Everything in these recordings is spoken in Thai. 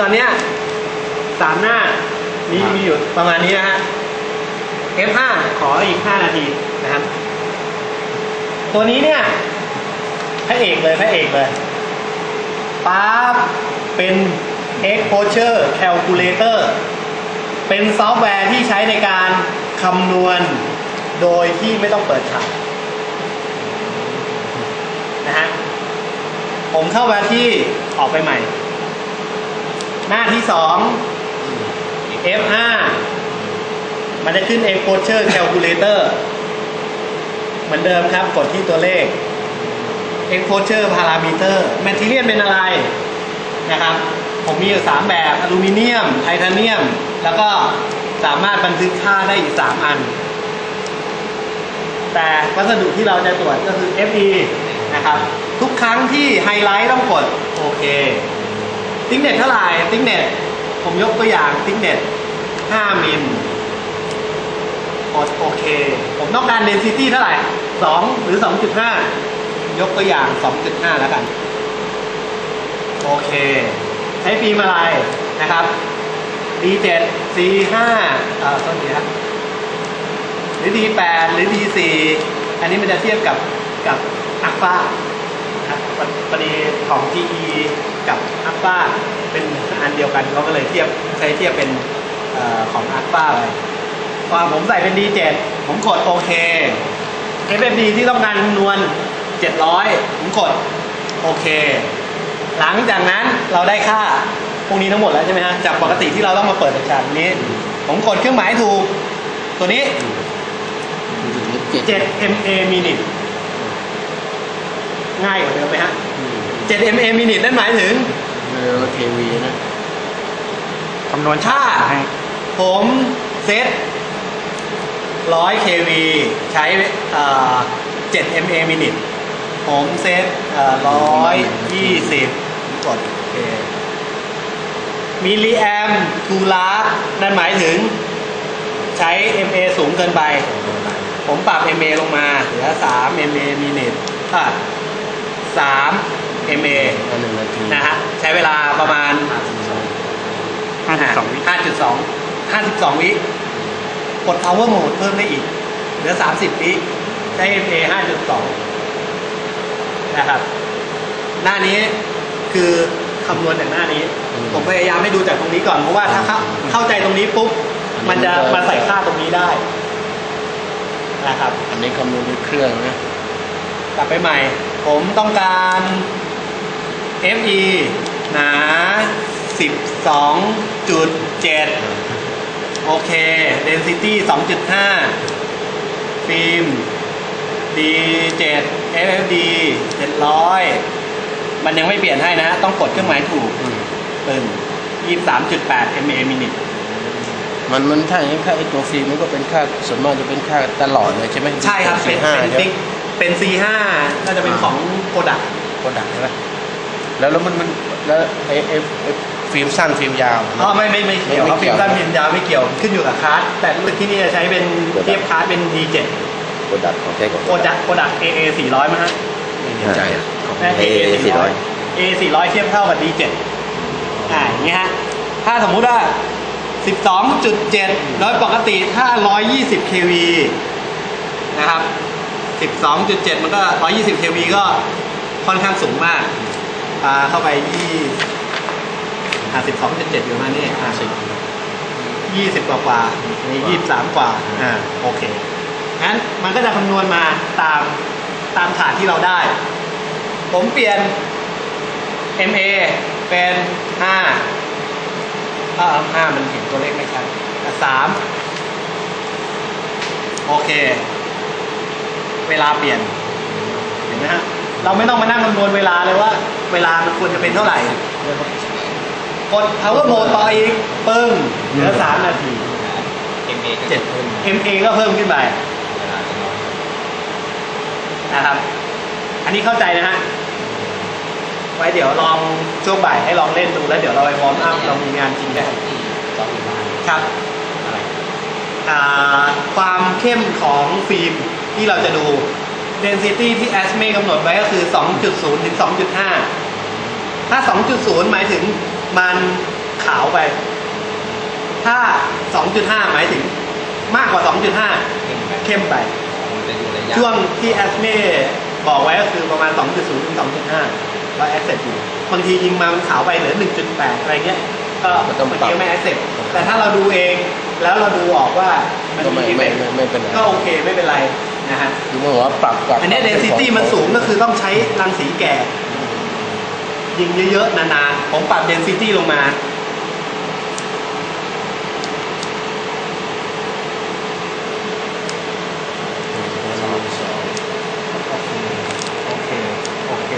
ตอนเนี้ยสามหน้ามีมีอยู่ประมาณนี้นะฮะ F5 ขออีก 5 นาทีนะครับ ตัวนี้เนี่ยพระเอกเลยพระเอกเลยปั๊บเป็น exposure calculator เป็นซอฟต์แวร์ที่ใช้ในการคำนวณโดยที่ไม่ต้องเปิดฉากนะฮะผมเข้ามาที่ออกไปใหม่ หน้าที่สอง F5 มันจะขึ้น exposure calculator เหมือนเดิมครับ กดที่ตัวเลข exposure parameter material เป็นอะไรนะครับ ผมมีอยู่ 3 แบบอลูมิเนียม ไทเทเนียม แล้วก็สามารถบันทึกค่าได้อีก 3 อัน แต่วัสดุที่เราจะตรวจก็คือ FE นะครับ ทุกครั้งที่ไฮไลท์ต้องกด โอเค ติ๊กเน็ตเท่าไหร่ติ๊กเน็ตผมยกตัวอย่างติ๊กเน็ต5มิลกดโอเค ผมต้องการ density เท่าไหร่ 2 หรือ 2.5 ยกตัวอย่าง 2.5 แล้วกัน โอเค ใช้ฟิล์มอะไรนะครับ D7 C5 เอ่อต้นเดียวหรือ D8 หรือ D4 อันนี้มันจะเทียบกับกับอัลฟา พอดีของ GE กับอัลฟาเป็นอันเดียวกันเขาก็เลยเทียบใช้เทียบเป็นเออของอัลฟาเลยพอผมใส่เป็น D7 ผมกดโอเค FFD ที่ต้องการคำนวณ 700 ผมกดโอเค หลังจากนั้นเราได้ค่าพวกนี้ทั้งหมดแล้วใช่ไหมฮะ จากปกติที่เราต้องมาเปิดจากฉากนี้ ผมกดเครื่องหมายถูก ตัวนี้ 7 MA minute ง่ายกว่าเดิมไหมฮะ 7 MA minute นั่นหมายถึงเออทีวีนะ คำนวณถ้าให้ผมเซต100 kV ใช้เอ่อ7 MA minute ผมเซตเอ่อ120กดโอเคมิลลิแอมทูลาร์นั่นหมายถึงใช้ MA สูงเกินไป ผมปรับ MA ลงมา เหลือ 3 MA minute อะ 3 MA อันหนึ่งนาทีนะฮะใช้เวลาประมาณ ห้าสิบสองวิ5.2 52 วิกด power mode เพิ่มได้อีก เหลือ 30 วิใช้ MA 5.2 นะครับ หน้านี้คือคำนวณจากหน้านี้ผมพยายามให้ดูจากตรงนี้ก่อน เพราะว่าถ้าเข้าเข้าใจตรงนี้ปุ๊บมันจะ มาใส่ค่าตรงนี้ได้นะครับ อันนี้คำนวณด้วยเครื่องนะ กลับไปใหม่ ผมต้องการ FE หนา 12.7 โอเค density 2.5 ฟิล์ม D7 FFD 700 มันยังไม่เปลี่ยนให้นะ ต้องกดเครื่องหมายถูกปึ่ง23.8 MA minute มันมันถ้าอย่างนี้ค่าไอตัวฟิล์มมันก็เป็นค่าส่วนมากจะเป็นค่าตลอดเลยใช่ไหมใช่ครับ เป็นห้าเป็นใช่ไหมติ๊ก เป็น C5 น่าจะเป็นของโปรดักโปรดักต์ใช่ไหมแล้วแล้วมันมันแล้วไอไอไอ้ฟิล์มสั้นฟิล์มยาว อ๋อไม่ไม่ไม่เกี่ยวไม่ครับเกี่ฟิยวล์มสั้นฟิล์มยาวไม่เกี่ยวขึ้นอยู่กับคาร์ดแต่รู้สึกที่นี่จะใช้เป็นเทียบคาร์ดเป็น D7 โปรดักต์ของใช้ของโปรดักโปรดัก AA 400มั้งฮะ ไม่แน่ใจอะของนะ AA 400 AA 400 เทียบเท่ากับ D7 อ่าอย่างเงี้ยฮะ ถ้าสมมุติว่า 12.7 โดยปกติถ้า 120 kV นะครับ 12.7 มันก็ 120 kV ก็ค่อนข้างสูงมากปาเข้าไปที่อ่า12.7 อยู่ประมาณนี้อ่าสิบยี่สิบกว่ากว่ามียี่สามกว่า อ่า โอเค งั้นมันก็จะคำนวณมาตามตามฐานที่เราได้ ผมเปลี่ยน MA เป็นห้าเออห้ามันเห็นตัวเลขไม่ชัดสามโอเค เวลาเปลี่ยน เห็นไหมฮะ เราไม่ต้องมานั่งคำนวณเวลาเลยว่า เวลามันควรจะเป็นเท่าไหร่ กด power mode ต่ออีกปึ้งเหลือสามนาที MA ก็เจ็จะดเพิ่ม MA ก็เพิ่มขึ้นไปเวลาจะน้อยนะครับ อันนี้เข้าใจนะฮะ ไว้เดี๋ยวลองช่วงบ่ายให้ลองเล่นดูแล้วเดี๋ยวเราไปวอร์มอัพเรามีงานจริงกันที่ซ้อมอยู่บ้านครับอะไรอ่าความเข้มของฟิล์ม ที่เราจะดู density ที่ ASME กำหนดไว้ก็คือ 2.0 ถึง 2.5 ถ้า 2.0 หมายถึงมันขาวไป ถ้า 2.5 หมายถึงมากกว่า 2.5 เข้มไปเข้มไปมันจะอยู่ระยะช่วงที่แอสเม่บอกไว้ก็คือประมาณ 2.0 ถึง 2.5แล้วแอคเซปอยู่บางทียิงมามันขาวไปเหลือ 1.8 อะไรเงี้ยก็ก็ต้องบางปรัทีบก็ไม่แอคเซปแต่ถ้าเราดูเองแล้วเราดูออกว่ามันก็ไม่มีไม่ effect ไม่ไม่เป็นไรก็โอเคไม่เป็นไร นะฮะคือมันบอกว่าปรับปรับอันเนี้เดนซิตี้มันสูงก็คือต้องใช้รังสีแก่ ยิงเยอะๆนานๆผมปรับเดนซิตี้ลงมาโอเคโอเค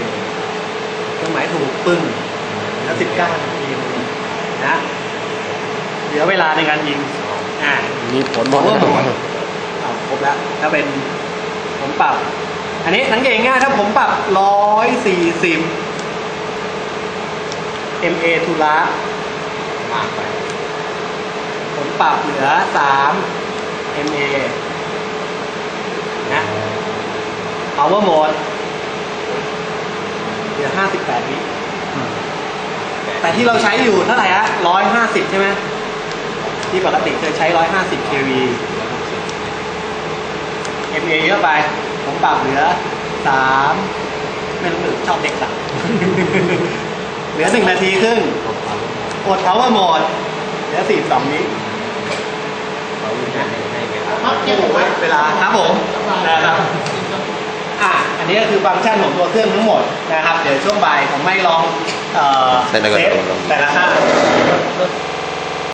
เครื่องหมายถูกปึ้งแล้วสิบเก้านาทีนะเหลือเวลาในการยิงอ่ามีผลหมด Power mode เอาครบแล้วถ้าเป็น ผมปรับ อันนี้สังเกตง่ายๆถ้าผมปรับร้อยสี่สิบ MA ทุละมากไป ผมปรับเหลือสาม MA นะ Power mode เหลือห้าสิบแปดวิแต่ที่เราใช้อยู่เท่าไหร่ฮะร้อยห้าสิบใช่ไหมที่ปกติเคยใช้ร้อยห้าสิบ kV MA เยอะไป ผมปรับเหลือสามไม่รู้หรือชอบเด็กสักเหลือหนึ่งนาทีครึ่งกด power mode เหลือสี่สองนี้เขาให้ให้เวลาเวลาครับผมนะครับอะอันนี้ก็คือฟังก์ชันของตัวเครื่องทั้งหมดนะครับ เดี๋ยวช่วงบ่ายผมไม่ลองเอ่อแต่ละกระเซฟตุ้นลงแต่ละค่า